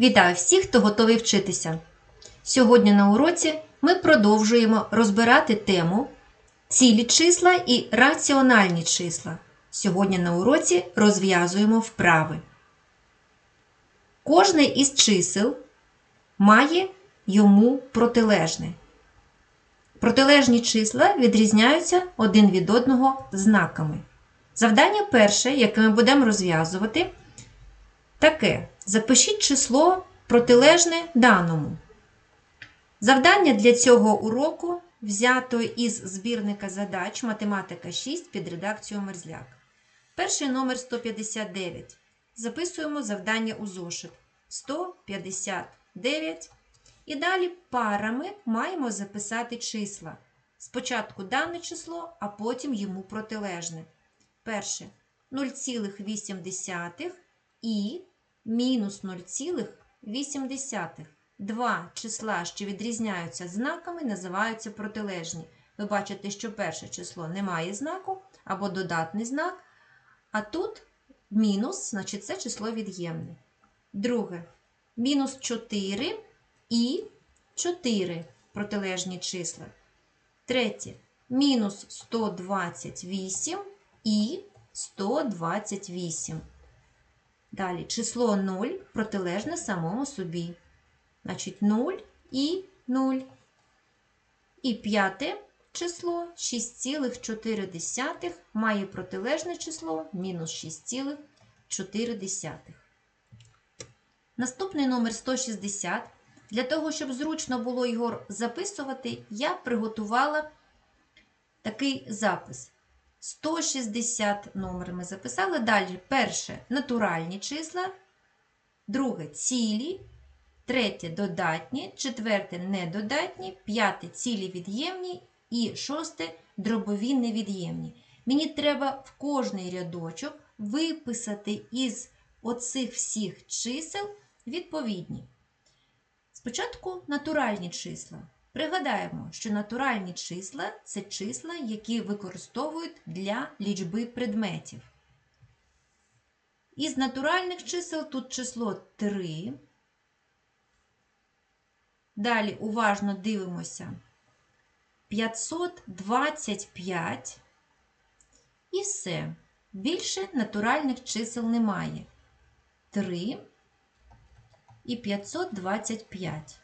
Вітаю всіх, хто готовий вчитися. Сьогодні на уроці ми продовжуємо розбирати тему цілі числа і раціональні числа. Сьогодні на уроці розв'язуємо вправи. Кожне із чисел має йому протилежне. Протилежні числа відрізняються один від одного знаками. Завдання перше, яке ми будемо розв'язувати, таке: запишіть число протилежне даному. Завдання для цього уроку взято із збірника задач Математика 6 під редакцією Мерзляк. Перший номер 159. Записуємо завдання у зошит 159. І далі парами маємо записати числа. Спочатку дане число, а потім йому протилежне. Перше 0,8 і мінус 0,8. Два числа, що відрізняються знаками, називаються протилежні. Ви бачите, що перше число не має знаку або додатний знак, а тут мінус, значить це число від'ємне. Друге мінус 4 і 4 протилежні числа. Третє мінус 128 і 128. Далі число 0 протилежне самому собі. Значить, 0 і 0. І п'яте число 6,4 має протилежне число мінус 6,4. Наступний номер 160. Для того, щоб зручно було його записувати, я приготувала такий запис. 160 номер ми записали. Далі перше натуральні числа, друге цілі, третє додатні, четверте недодатні, п'яте цілі від'ємні і шосте дробові невід'ємні. Мені треба в кожний рядочок виписати із оцих всіх чисел відповідні. Спочатку натуральні числа. Пригадаємо, що натуральні числа це числа, які використовують для лічби предметів. Із натуральних чисел тут число 3. Далі уважно дивимося 525 і все. Більше натуральних чисел немає. 3 і 525.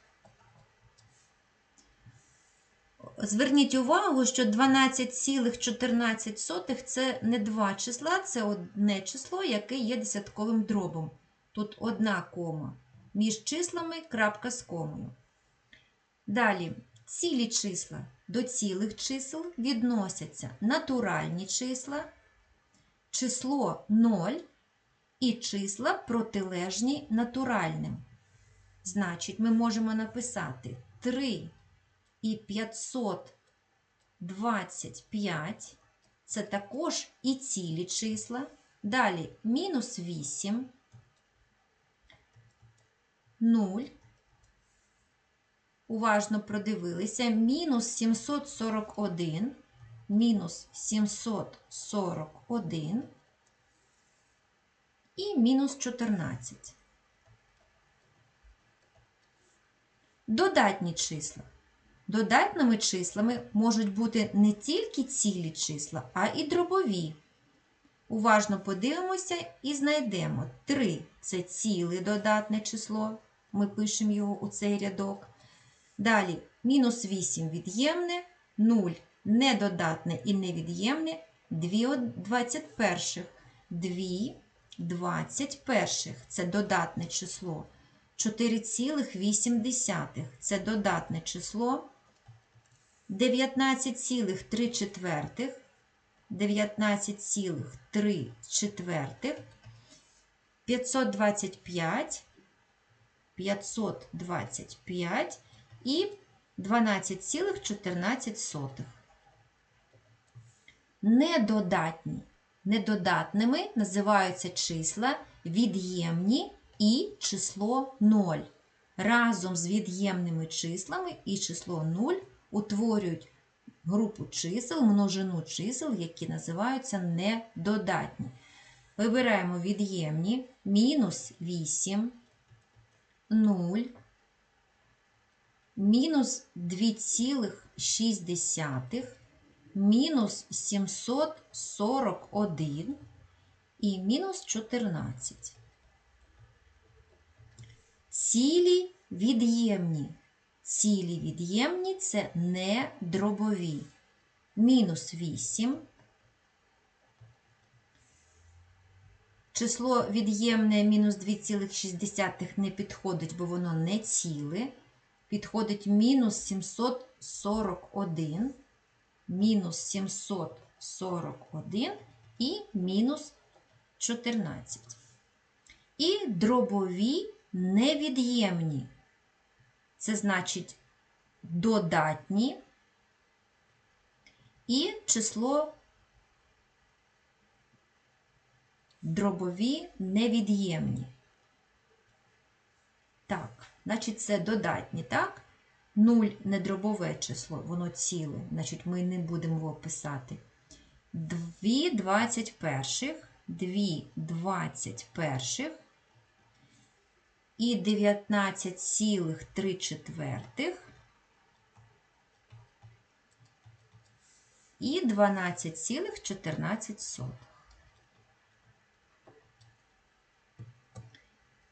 Зверніть увагу, що 12,14 це не два числа, це одне число, яке є десятковим дробом. Тут одна кома. Між числами крапка з комою. Далі, цілі числа до цілих чисел відносяться натуральні числа, число 0 і числа протилежні натуральним. Значить, ми можемо написати 3 і 525 це також і цілі числа. Далі мінус 8, 0. Уважно продивилися. Мінус 741, мінус 741 і мінус 14. Додатні числа. Додатними числами можуть бути не тільки цілі числа, а і дробові. Уважно подивимося і знайдемо 3 це ціле додатне число. Ми пишемо його у цей рядок. Далі мінус 8 від'ємне, 0 недодатне і невід'ємне, 2 21. 2 21 це додатне число. 4,8 це додатне число. 19,3 четвертих, 19,3 четвертих, 525, 525 і 12,14. Недодатні. Недодатними називаються числа від'ємні і число 0. Разом з від'ємними числами і число 0 утворюють групу чисел, множину чисел, які називаються недодатні. Вибираємо від'ємні мінус 8, 0, мінус 2,6, мінус 741 і мінус 14. Цілі від'ємні. Цілі від'ємні це не дробові. Мінус 8. Число від'ємне мінус 2,6 не підходить, бо воно не ціле. Підходить мінус 741, мінус 741 і мінус 14. І дробові невід'ємні. Це значить додатні і число дробові невід'ємні. Так, значить, це додатні, так? 0 не дробове число, воно ціле, значить, ми не будемо його писати. 2 21, 2 21 і 19,3 четвертих і 12,14.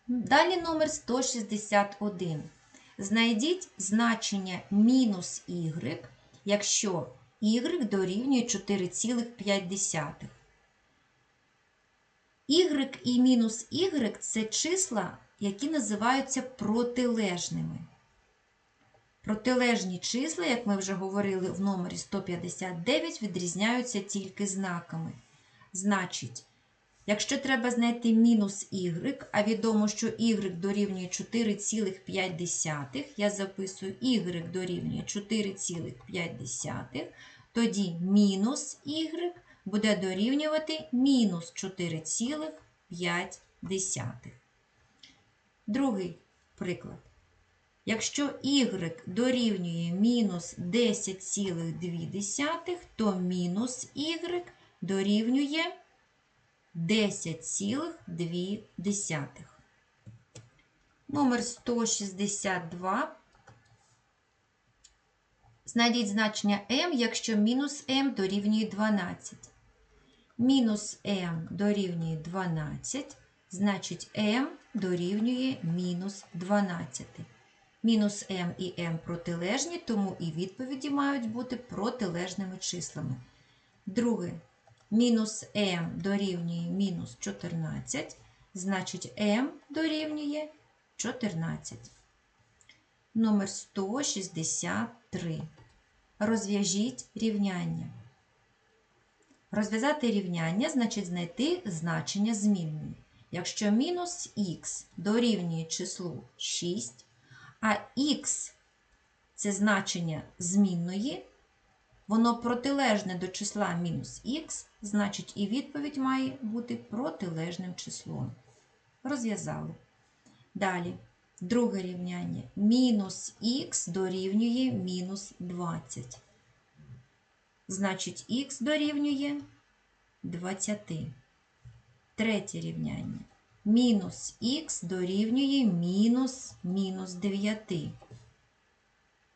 Далі номер 161. Знайдіть значення мінус y, якщо y дорівнює 4,5. Y і мінус y це числа, які називаються протилежними. Протилежні числа, як ми вже говорили в номері 159, відрізняються тільки знаками. Значить, якщо треба знайти мінус y, а відомо, що y дорівнює 4,5, я записую y дорівнює 4,5, тоді мінус y буде дорівнювати мінус 4,5. Другий приклад. Якщо y дорівнює мінус 10,2, то мінус y дорівнює 10,2. Номер 162. Знайдіть значення m, якщо мінус m дорівнює 12. Мінус m дорівнює 12, значить m дорівнює мінус 12. Мінус m і m протилежні, тому і відповіді мають бути протилежними числами. Друге, мінус m дорівнює мінус 14, значить m дорівнює 14. Номер 163. Розв'яжіть рівняння. Розв'язати рівняння значить знайти значення змінної. Якщо мінус х дорівнює числу 6, а х це значення змінної, воно протилежне до числа мінус х, значить і відповідь має бути протилежним числом. Розв'язали. Далі, друге рівняння. Мінус х дорівнює мінус 20. Значить, х дорівнює 20. Третє рівняння. Мінус х дорівнює мінус мінус 9.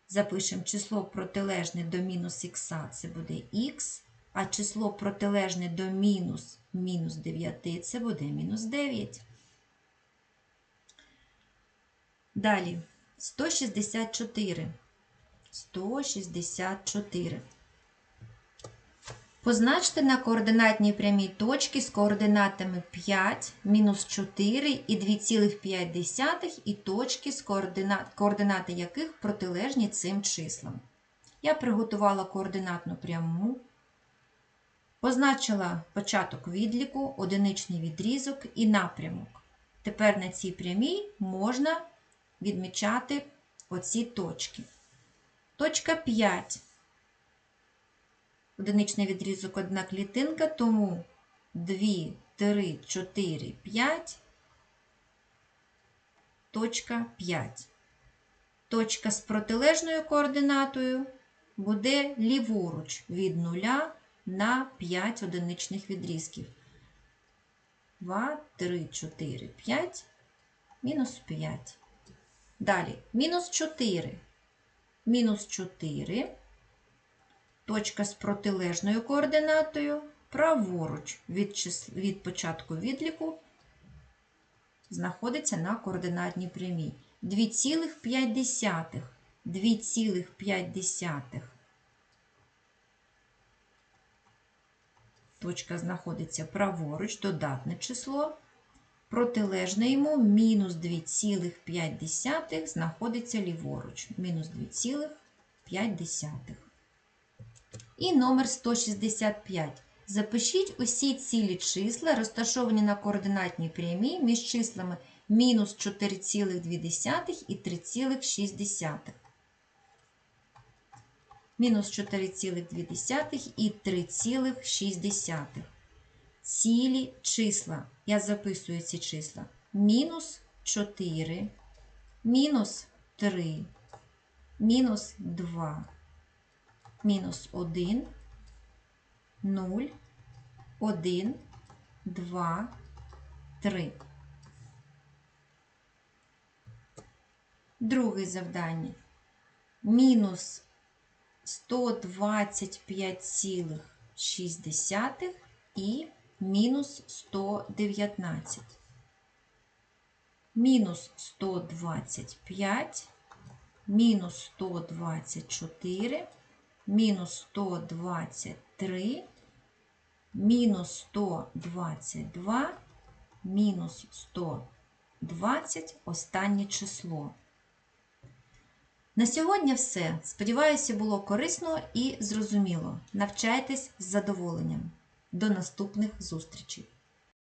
Запишемо число протилежне до мінус х, це буде х, а число протилежне до мінус мінус 9 це буде мінус 9. Далі 164. 164. Позначте на координатній прямій точці з координатами 5, мінус 4 і 2,5 і точки, з координат, координати яких протилежні цим числам. Я приготувала координатну пряму, позначила початок відліку, одиничний відрізок і напрямок. Тепер на цій прямій можна відмічати оці точки. Точка 5 одиничний відрізок одна клітинка, тому 2, 3, 4, 5, точка 5. Точка з протилежною координатою буде ліворуч від 0 на 5 одиничних відрізків. 2, 3, 4, 5, мінус 5. Далі, мінус 4. Мінус 4. Точка з протилежною координатою праворуч від, чис... від початку відліку знаходиться на координатній прямій. 2,5. 2,5. Точка знаходиться праворуч, додатне число. Протилежне йому мінус 2,5 знаходиться ліворуч. Мінус 2,5. І номер 165. Запишіть усі цілі числа, розташовані на координатній прямій між числами мінус 4,2 і 3,6. Мінус 4,2 і 3,6. Цілі числа. Я записую ці числа. Мінус 4, мінус 3, мінус 2, мінус 1, 0, 1, 2, 3. Друге завдання. Мінус 125,6 і мінус 119. Мінус 125, мінус 124, мінус 123, мінус 122, мінус 120, останнє число. На сьогодні все. Сподіваюся, було корисно і зрозуміло. Навчайтесь з задоволенням. До наступних зустрічей!